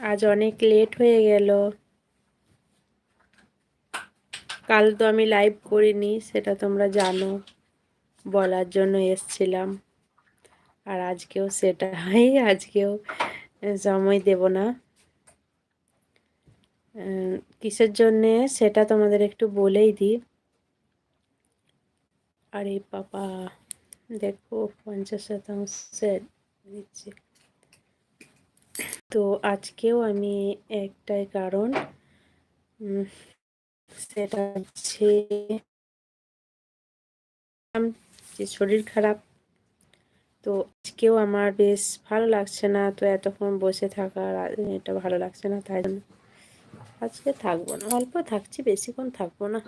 আজ অনেক লেট হয়ে গেল। কাল তো আমি লাইভ করিনি, সেটা তোমরা জানো। বলার জন্য এসছিলাম। আর আজকেও সেটা হয়, আজকেও সময় দেব না। কিসের জন্যে সেটা তোমাদের একটু বলেই দিই। আরে পাপা দেখো পঞ্চাশ শতাংশের দিচ্ছে। তো আজকেও আমি একটাই কারণ সেটা হচ্ছে যে শরীর খারাপ। তো আজকেও আমার বেশ ভালো লাগছে না, তো এতক্ষণ বসে থাকার এটা ভালো লাগছে না, তাই জন্য আজকে থাকব না, অল্প থাকছি, বেশিক্ষণ থাকব না।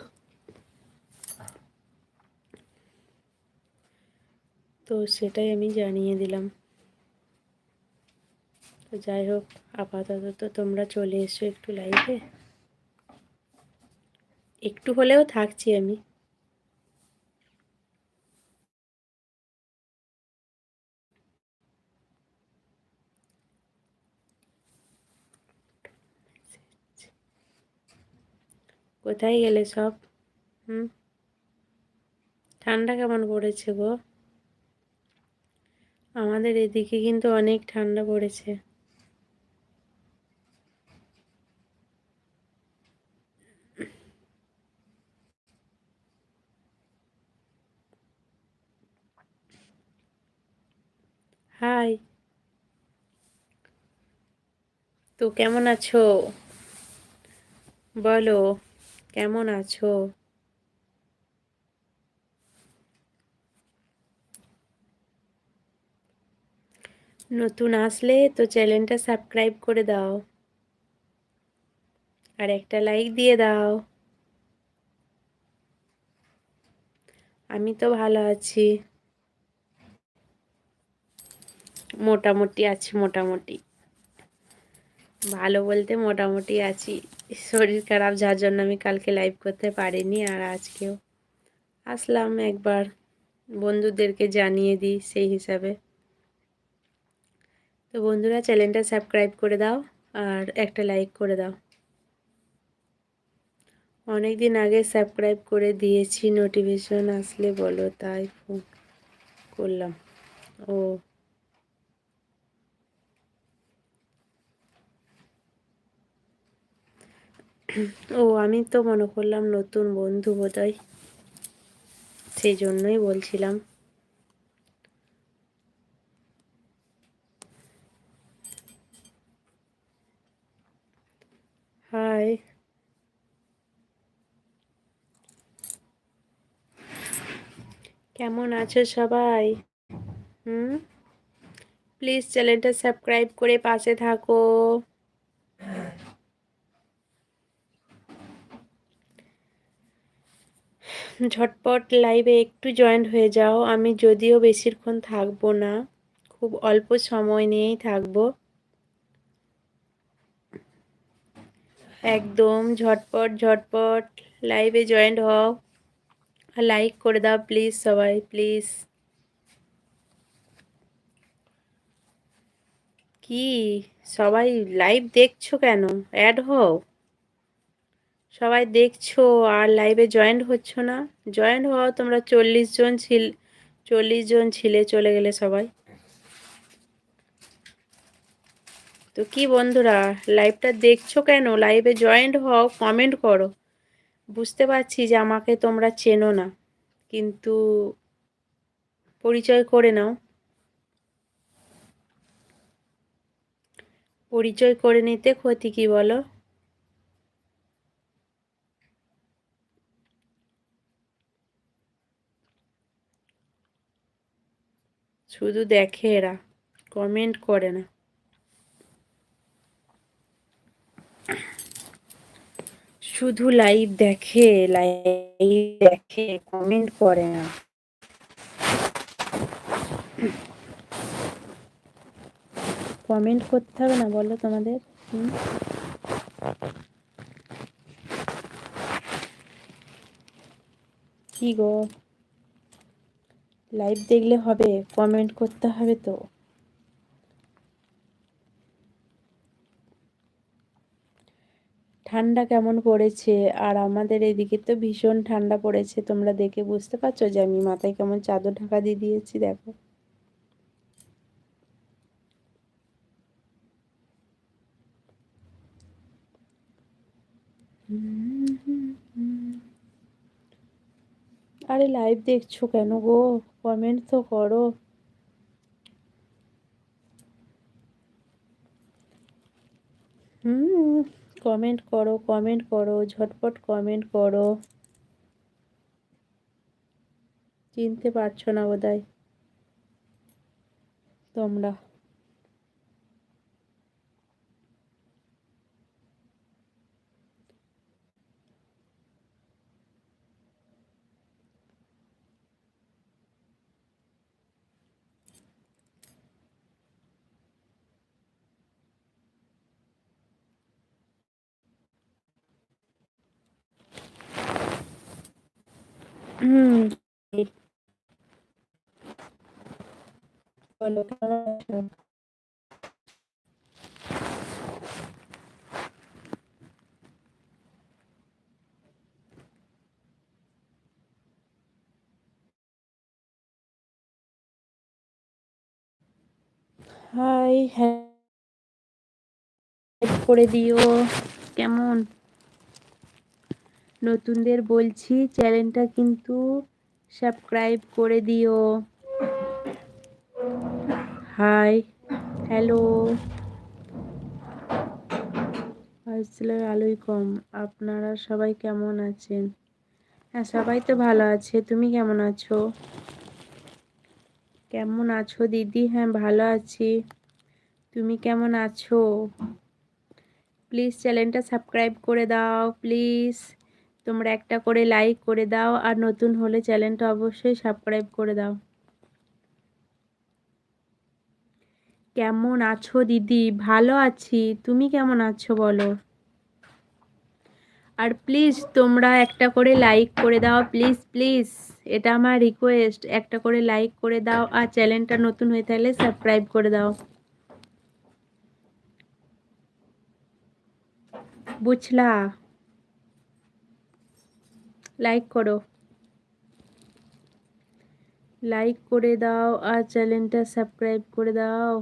তো সেটাই আমি জানিয়ে দিলাম। তো যাই হোক, আপাতত তো তোমরা চলে এসো একটু লাইভে একটু হলেও থাকছি আমি। কোথায় গেলে সব? হুম? ঠান্ডা কেমন পড়েছে গো? আমাদের এদিকে কিন্তু অনেক ঠান্ডা পড়েছে। হাই। তো কেমন আছো? বলো, কেমন আছো? নতুন আসলে তো চ্যানেলটা সাবস্ক্রাইব করে দাও। আর একটা লাইক দিয়ে দাও। আমি তো ভালো আছি। মোটামুটি আছি, মোটামুটি। ভালো বলতে মোটামুটি আছি। শরীর খারাপ, যার জন্য আমি কালকে লাইভ করতে পারিনি আর আজকেও। আসলাম একবার, বন্ধুদেরকে জানিয়ে দিই সেই হিসাবে। তো বন্ধুরা চ্যানেলটা সাবস্ক্রাইব করে দাও আর একটা লাইক করে দাও। অনেক দিন আগে সাবস্ক্রাইব করে দিয়েছি নোটিফিকেশন আসলে বলো, তাই ফোন করলাম। ও ও, আমি তো মনে করলাম নতুন বন্ধু বোধহয়। সেই জন্যই বলছিলাম। হাই। কেমন আছো সবাই? হুম? প্লিজ চ্যানেলটা সাবস্ক্রাইব করে পাশে থাকো। ঝটপট লাইভে একটু জয়েন্ট হয়ে যাও। আমি যদিও বেশিক্ষণ থাকব না, খুব অল্প সময় নিয়েই থাকব। একদম ঝটপট ঝটপট লাইভে জয়েন্ট হও। আর লাইক করে দাও প্লিজ সবাই প্লিজ কি? সবাই লাইভ দেখছ কেন? অ্যাড হও। সবাই দেখছ আর লাইভে জয়েন্ট হচ্ছ না? জয়েন্ট হওয়া তোমরা চল্লিশ জন ছিল, চল্লিশ জন ছিলে চলে গেলে সবাই। তো কি বন্ধুরা লাইভটা দেখছ কেন? লাইভে জয়েন্ট হও কমেন্ট করো। বুঝতে পারছি যে আমাকে তোমরা চেনো না, কিন্তু পরিচয় করে নাও। পরিচয় করে নিতে ক্ষতি কি বলো? শুধু দেখে এরা কমেন্ট করে না। শুধু লাইভ দেখে লাইভ দেখে কমেন্ট করে না। কমেন্ট করতে হবে না, বলো তোমাদের। কি গো? লাইভ দেখলে হবে কমেন্ট করতে হবে তো। ঠান্ডা কেমন পড়েছে? আর আমাদের এদিকে তো ভীষণ ঠান্ডা পড়েছে, তোমরা দেখে বুঝতে পারছ যে আমি মাথায় কেমন চাদর ঢাকা দিয়ে দিয়েছি, দেখো। আরে লাইভ দেখছ কেন গো? কমেন্ট তো করো। হুম কমেন্ট করো কমেন্ট করো, ঝটপট কমেন্ট করো। চিনতে পারছ না বোধহয় তোমরা। হাই হ্যাঁ করে দিও কেমন নতুনদের বলছি, চ্যানেলটা কিন্তু সাবস্ক্রাইব করে দিও। Hi, hello. আসসালামু আলাইকুম, আপনারা সবাই কেমন আছেন? হ্যাঁ সবাই তো ভালো আছে, তুমি কেমন আছো? কেমন আছো দিদি? হ্যাঁ ভালো আছি। তুমি কেমন আছো? প্লিজ চ্যানেলটা সাবস্ক্রাইব করে দাও, প্লিজ। তোমরা একটা করে লাইক করে দাও, আর নতুন হলে চ্যানেলটা অবশ্যই সাবস্ক্রাইব করে দাও। কেমন আছো দিদি? ভালো আছি। তুমি কেমন আছো বলো? আর প্লিজ তোমরা একটা করে লাইক করে দাও প্লিজ প্লিজ এটা আমার রিকোয়েস্ট একটা করে লাইক করে দাও, আর চ্যানেলটা নতুন হয়ে থাকলে সাবস্ক্রাইব করে দাও। বুঝলা? লাইক করো। লাইক করে দাও আর চ্যানেলটা সাবস্ক্রাইব করে দাও।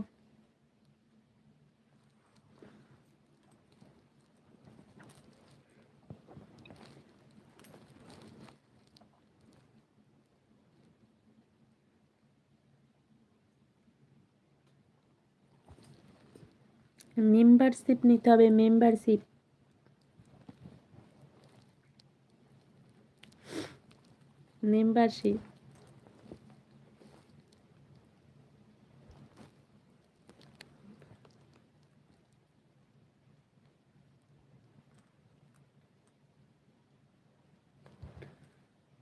মেম্বারশিপ নিতে হবে মেম্বারশিপ মেম্বারশিপ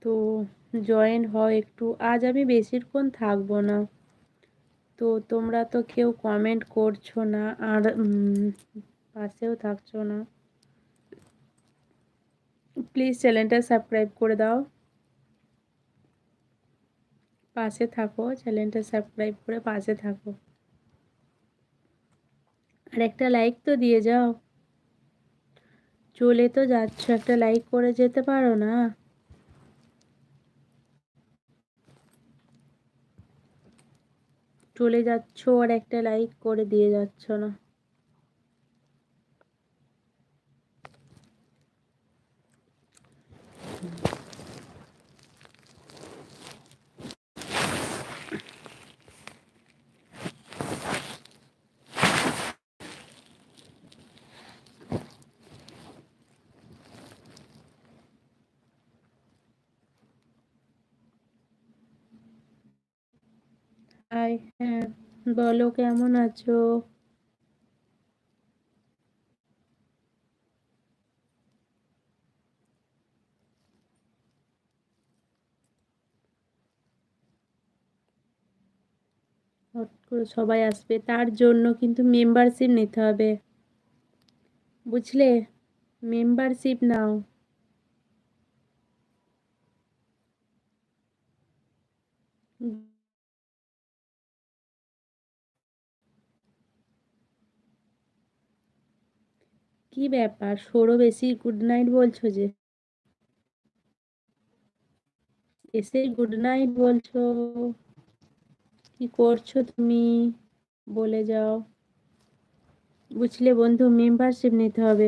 তো জয়েন হও একটু। আজ আমি বেশিক্ষণ থাকব না। তো তোমরা তো কেউ কমেন্ট করছ না, আর পাশেও থাকছো না। প্লিজ চ্যানেলটা সাবস্ক্রাইব করে দাও। পাশে থাকো চ্যানেলটা সাবস্ক্রাইব করে পাশে থাকো। আর একটা লাইক তো দিয়ে যাও। চলে তো যাচ্ছ, একটা লাইক করে যেতে পারো না। চলে যাচ্ছ আর একটা লাইক করে দিয়ে যাচ্ছ না। হাই হ্যাঁ বলো কেমন আছো? হট করে সবাই আসবে, তার জন্য কিন্তু মেম্বারশিপ নিতে হবে। বুঝলে? মেম্বারশিপ নাও। কি ব্যাপার? সরো বেশি গুড নাইট বলছো যে? এসে, গুড নাইট বলছো। কি করছ তুমি? বলে যাও। বুঝলে বন্ধু মেম্বারশিপ নিতে হবে।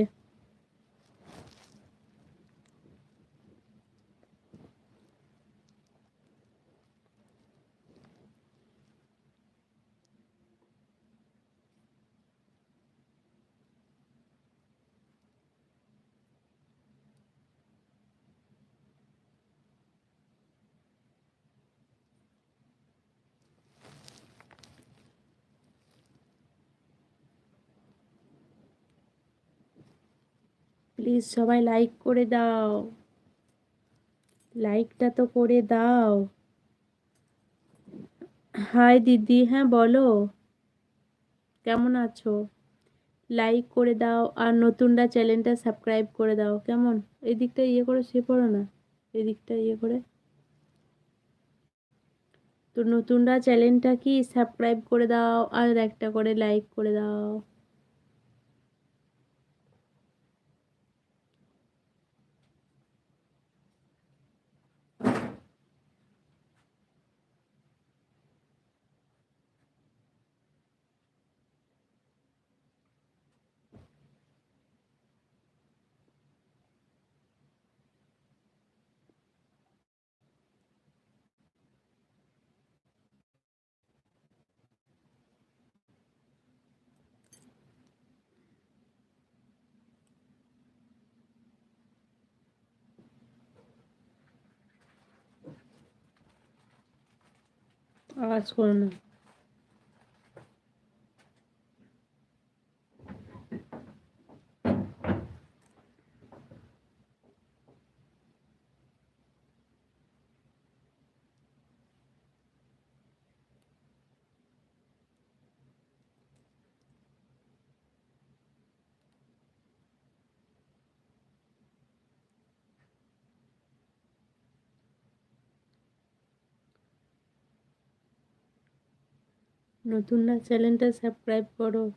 প্লিজ সবাই লাইক করে দাও। লাইকটা তো করে দাও। হাই দিদি হ্যাঁ বলো। কেমন আছো? লাইক করে দাও আর নতুনরা চ্যানেলটা সাবস্ক্রাইব করে দাও। কেমন? এই দিকটা ইয়ে করে, সে পড়ো না। এই দিকটা ইয়ে করে। তো নতুনরা চ্যানেলটা কি সাবস্ক্রাইব করে দাও আর একটা করে লাইক করে দাও। আওয়াজ করো না। নতুনরা চ্যানেলটা সাবস্ক্রাইব করো।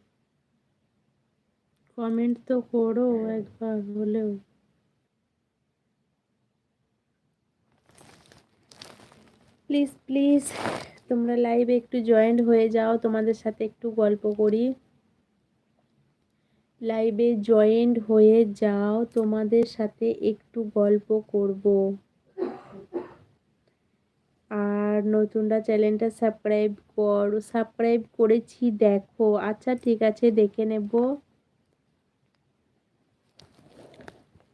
কমেন্ট তো করো একবার হলেও। প্লিজ প্লিজ, তোমরা লাইভে একটু জয়েন্ট হয়ে যাও, তোমাদের সাথে একটু গল্প করি। লাইভে জয়েন্ট হয়ে যাও, তোমাদের সাথে একটু গল্প করব। আর নতুনরা চ্যানেলটা সাবস্ক্রাইব করো, সাবস্ক্রাইব করেছি দেখো। আচ্ছা ঠিক আছে, দেখে নেব।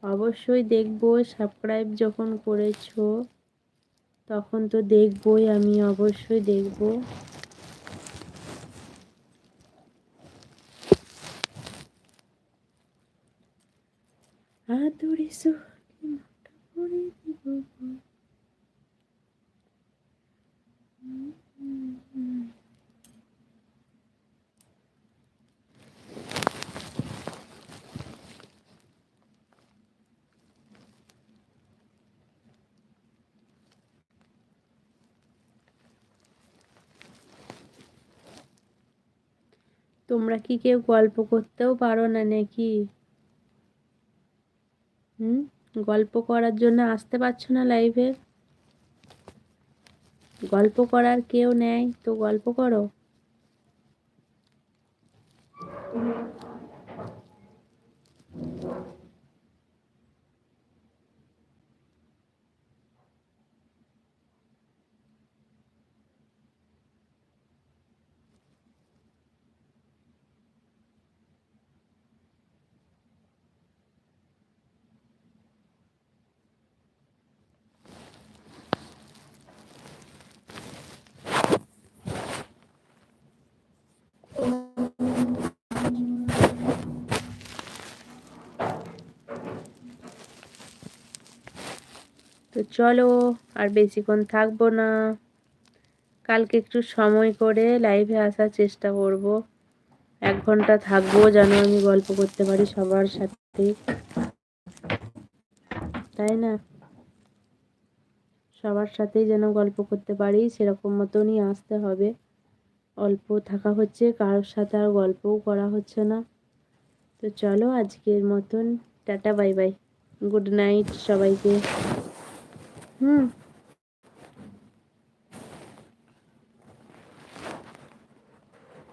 অবশ্যই দেখব, সাবস্ক্রাইব যখন করেছ, তখন তো দেখবই, আমি অবশ্যই দেখব। আদরে সোহাগে মোটা করে দিব। তোমরা কি কেউ গল্প করতেও পারো না নাকি? হুম? গল্প করার জন্য আসতে পারছ না লাইভে গল্প করার কেউ নেই তো গল্প করো। চলো, আর বেশিক্ষণ থাকব না। কালকে একটু সময় করে লাইভে আসার চেষ্টা করব। এক ঘণ্টা থাকব যেন আমি গল্প করতে পারি সবার সাথে। তাই না? সবার সাথেই যেন গল্প করতে পারি, সেরকম মতনই আসতে হবে। অল্প থাকা হচ্ছে, কারোর সাথে আর গল্পও করা হচ্ছে না। তো চলো আজকের মতন, ta-ta, bye bye. Good night সবাইকে। হুম